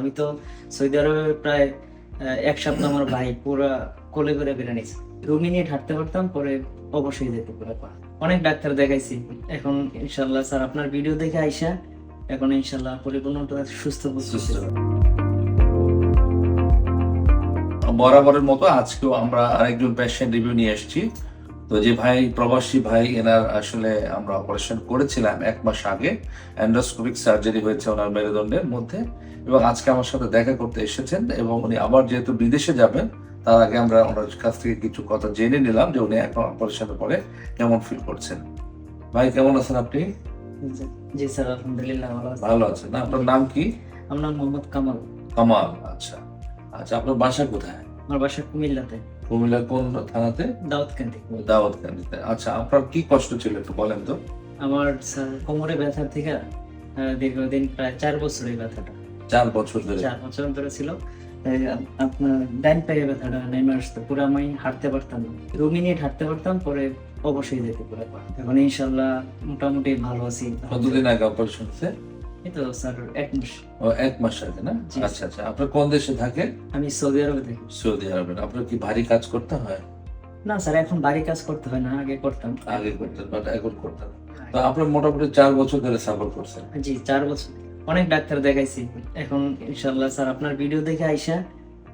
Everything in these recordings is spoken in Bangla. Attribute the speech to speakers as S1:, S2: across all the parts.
S1: আমি তো সৌদি আরবে প্রায় এক সপ্তাহ আমার ভাই পুরো কোলে করে বেড়ে নিয়েছে দু মিনিট হাঁটতে পারতাম পরে অবশ্যই যেতে পুরো অনেক ডাক্তার দেখাইছি। এখন ইনশাল্লাহ স্যার, আপনার ভিডিও দেখে আইসা, এখন ইনশাল্লাহ পরিপূর্ণ সুস্থ বুঝতেছি
S2: বরাবরের মতো আজকেও আমরা আরেকজন পেশেন্ট রিভিউ নিয়ে এসেছি। তো যে ভাই প্রবাসী ভাই এনার আসলে আমরা অপারেশন করেছিলাম এক মাস আগে অ্যান্ডোস্কোপিক সার্জারি হয়েছে ওনার মেরুদণ্ডের মধ্যে এবং আজকে আমার সাথে দেখা করতে এসেছেন এবং উনি আবার যেহেতু বিদেশে যাবেন তার আগে আমরা ওনার কাছ থেকে কিছু কথা জেনে নিলাম যে উনি এখন অপারেশনের পরে কেমন ফিল করছেন। ভাই কেমন আছেন আপনি?
S1: জি স্যার আলহামদুলিল্লাহ ভালো আছি।
S2: ভালো আছেন। না আপনার নাম কি?
S1: আমার নাম মোহাম্মদ কামাল।
S2: কামাল আচ্ছা। আচ্ছা আপনার বাসা কোথায়?
S1: আমার বাসা কুমিল্লাতে।
S2: কোন থানাতে?
S1: দাউদকান্দি।
S2: আচ্ছা আপনার কি কষ্ট ছিল একটু বলেন তো।
S1: আমার স্যার কোমরে ব্যথা থেকে দীর্ঘদিন প্রায় চার বছর এই ব্যথাটা।
S2: চার বছর ধরে।
S1: চার বছর ধরে ছিল। আপনার ডাইন পায়ে ব্যথাটা নেমে আসতো পুরো আমি হাঁটতে পারতাম না। দু মিনিট হাঁটতে পারতাম পরে অবশ্যই যেতে পুরো এখন ইনশাল্লাহ মোটামুটি ভালো আছি।
S2: কতদিন আগে অপারেশন হচ্ছে
S1: এই তো স্যার এক মাস।
S2: ও এক মাস আগে না? আচ্ছা আচ্ছা। আপনার কোন দেশে থাকে
S1: আমি সৌদি আরবে থাকি।
S2: সৌদি আরবে। আপনার কি ভারী কাজ করতে হয়?
S1: না স্যার এখন বাড়ি কাজ করতে হয় না আগে করতাম।
S2: আগে করতেন বাট এখন করতেন। তো আপনার মোটামুটি চার বছর ধরে সাফার করছেন?
S1: জি চার বছর। অনেক ডাক্তার দেখাইছি। এখন ইনশাল্লাহ স্যার আপনার ভিডিও দেখে আইসা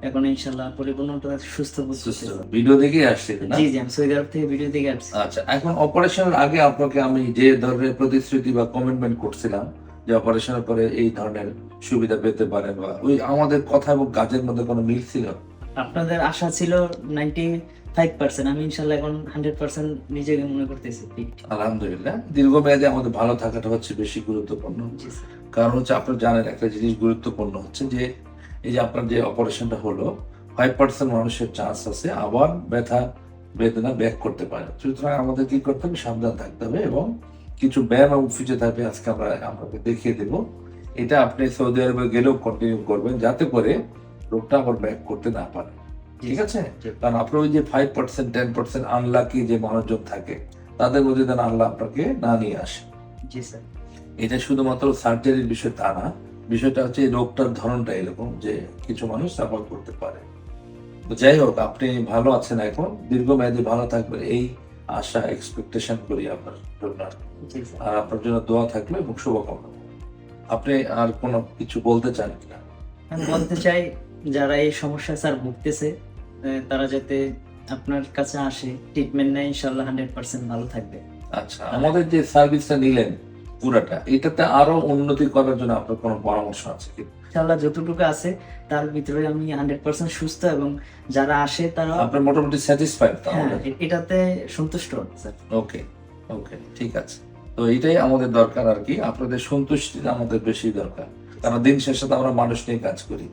S1: এখন ইনশাল্লাহ পরিপূর্ণ সুস্থ বুঝতেছি
S2: ভিডিও দেখেই আসছে না?
S1: জি জি আমি সৌদি আরব থেকে ভিডিও দেখে আসছি।
S2: আচ্ছা এখন অপারেশনের আগে আপনাকে আমি যে ধরনের প্রতিশ্রুতি বা কমিটমেন্ট করছিলাম যে অপারেশনের পরে এই ধরনের সুবিধা পেতে পারেন বা ওই আমাদের কথা এবং কাজের মধ্যে কোনো মিল ছিল?
S1: আপনাদের আশা ছিল নাইনটি ফাইভ পার্সেন্ট আমি ইনশাল্লাহ এখন হান্ড্রেড পার্সেন্ট নিজেকে মনে করতেছি।
S2: আলহামদুলিল্লাহ। দীর্ঘমেয়াদে আমাদের ভালো থাকাটা হচ্ছে বেশি গুরুত্বপূর্ণ। কারণ হচ্ছে আপনার জানেন একটা জিনিস গুরুত্বপূর্ণ হচ্ছে যে এই যে আপনার যে অপারেশনটা হলো ফাইভ পার্সেন্ট মানুষের চান্স আছে আবার ব্যথা বেদনা ব্যাক করতে পারে। সুতরাং আমাদের কি করতে হবে? সাবধান থাকতে হবে এবং কিছু ব্যায়াম এবং ফিজিওথেরাপি আজকে আমরা আপনাকে দেখিয়ে দেব। এটা আপনি সৌদি আরবে গেলেও কন্টিনিউ করবেন যাতে করে রোগটা আবার ব্যাক করতে না পারে। ঠিক আছে? কারণ আপনার ওই যে five percent ten percent unlucky যে মানুষজন থাকে তাদের মধ্যে যেন আল্লাহ আপনাকে না নিয়ে আসে।
S1: জি স্যার।
S2: এটা শুধুমাত্র সার্জারির বিষয় তা না বিষয়টা হচ্ছে রোগটার ধরনটা এরকম যে কিছু মানুষ সাফার করতে পারে। যাই হোক আপনি ভালো আছেন এখন দীর্ঘমেয়াদী ভালো থাকবেন। এই আশা এক্সপেকটেশন করি আপনার জন্য। আর আপনার জন্য দোয়া থাকল এবং শুভকামনা। আপনি আর কোনো কিছু বলতে চান কিনা?
S1: আমি বলতে চাই যারা এই সমস্যা স্যার ভুগতেছে তারা যাতে আপনার কাছে আসে ট্রিটমেন্ট নেয় ইনশাল্লাহ হান্ড্রেড পার্সেন্ট ভালো থাকবে।
S2: আচ্ছা আমাদের যে সার্ভিসটা নিলেন পুরাটা এটাতে আরও উন্নতি করার জন্য আপনার কোনো পরামর্শ আছে কি?
S1: ইনশাল্লাহ যতটুকু আছে তার ভিতরে আমি হান্ড্রেড পার্সেন্ট সুস্থ এবং যারা আসে তারা
S2: আপনার মোটামুটি স্যাটিসফাইড
S1: হ্যাঁ
S2: তাহলে
S1: এটাতে সন্তুষ্ট স্যার।
S2: ওকে ওকে ঠিক আছে। তো এটাই আমাদের দরকার আর কি আপনাদের সন্তুষ্টিটা আমাদের বেশি দরকার। কারণ দিন শেষে তো আমরা মানুষ নিয়ে কাজ করি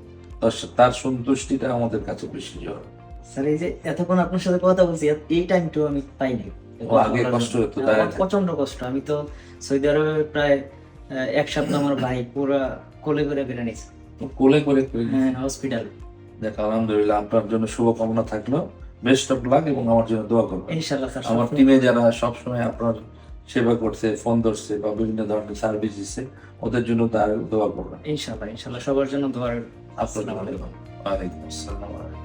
S2: তার সন্তুষ্টিটা আমাদের কাছে বেশি জরুরি।
S1: স্যার এই যে এতক্ষণ আপনার সাথে কথা বলছি এই টাইমটাও আমি পাইনি।
S2: আগে কষ্ট হতো?
S1: প্রচণ্ড কষ্ট। আমি তো সৌদি আরবে প্রায় এক সপ্তাহ আমার ভাই পুরো কোলে করে বেড়ে নিয়েছে।
S2: কোলে করে
S1: হ্যাঁ হসপিটাল
S2: দেখ আলহামদুলিল্লাহ আপনার জন্য শুভকামনা থাকল। বেস্ট অফ লাক এবং আমার জন্য দোয়া করবেন। আমার টিমে যারা সবসময় আপনার সেবা করছে ফোন ধরছে বা বিভিন্ন ধরনের সার্ভিস দিচ্ছে ওদের জন্য তার দোয়া করবেন।
S1: ইনশাল্লাহ ইনশাল্লাহ সবার জন্য
S2: আসসালামু আলাইকুম। ওয়ালাইকুম আসসালাম।